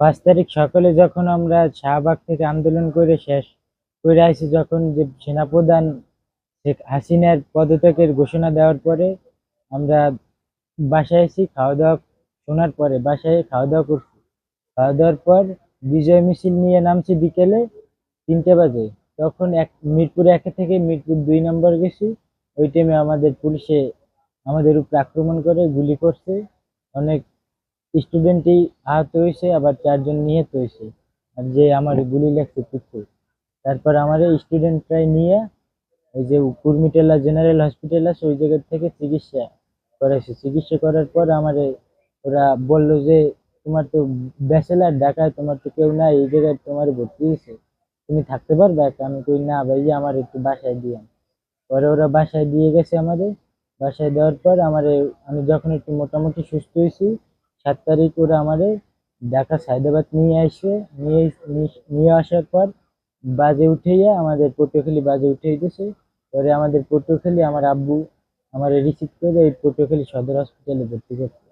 পাঁচ তারিখ সকালে যখন আমরা শাহবাগ থেকে আন্দোলন করে শেষ করে আসি, যখন যে সেনাপ্রধান শেখ হাসিনার পদত্যাগের ঘোষণা দেওয়ার পরে আমরা বাসায় এসেছি খাওয়া দাওয়া শোনার পরে বাসায় খাওয়া দাওয়া করছি। খাওয়া দাওয়ার পর বিজয় মিছিল নিয়ে নামছি বিকেলে তিনটে বাজে। তখন এক মিরপুর একে থেকে মিরপুর দুই নম্বর গেছি। ওই টাইমে আমাদের পুলিশে আমাদের উপর আক্রমণ করে গুলি করছে। অনেক স্টুডেন্টই আহত হয়েছে, আবার চারজন নিহত হয়েছে। আর যে আমার গুলি লাগছে পিছু তারপর আমার এই স্টুডেন্টরাই নিয়ে ওই যে কুর্মিটেলা জেনারেল হসপিটাল আছে, ওই জায়গা থেকে চিকিৎসা করাইছে। চিকিৎসা করার পর আমারে ওরা বলল যে, তোমার তো ব্যাচেলার, ঢাকায় তোমার তো কেউ নাই, এই জায়গায় তোমার ভর্তি হয়েছে। তুমি থাকতে পারবে? আমি কই, না ভাই যে আমার একটু বাসায় দিয়ে পরে ওরা বাসায় দিয়ে গেছে আমাদের বাসায় দেওয়ার পর আমারে, আমি যখন একটু মোটামুটি সুস্থ হয়েছি সাত তারিখ ওরা আমারে ঢাকা সায়দাবাদ নিয়ে আসে, নিয়ে নিয়ে- নিয়ে আসার পর বাজে উঠাইয়া আমাদের পটুয়াখালী বাজে উঠে দিয়েছে পরে আমাদের পটুয়াখালী আমার আব্বু আমার রিসিভ করে এই পটুয়াখালী সদর হসপিটালে ভর্তি করছে।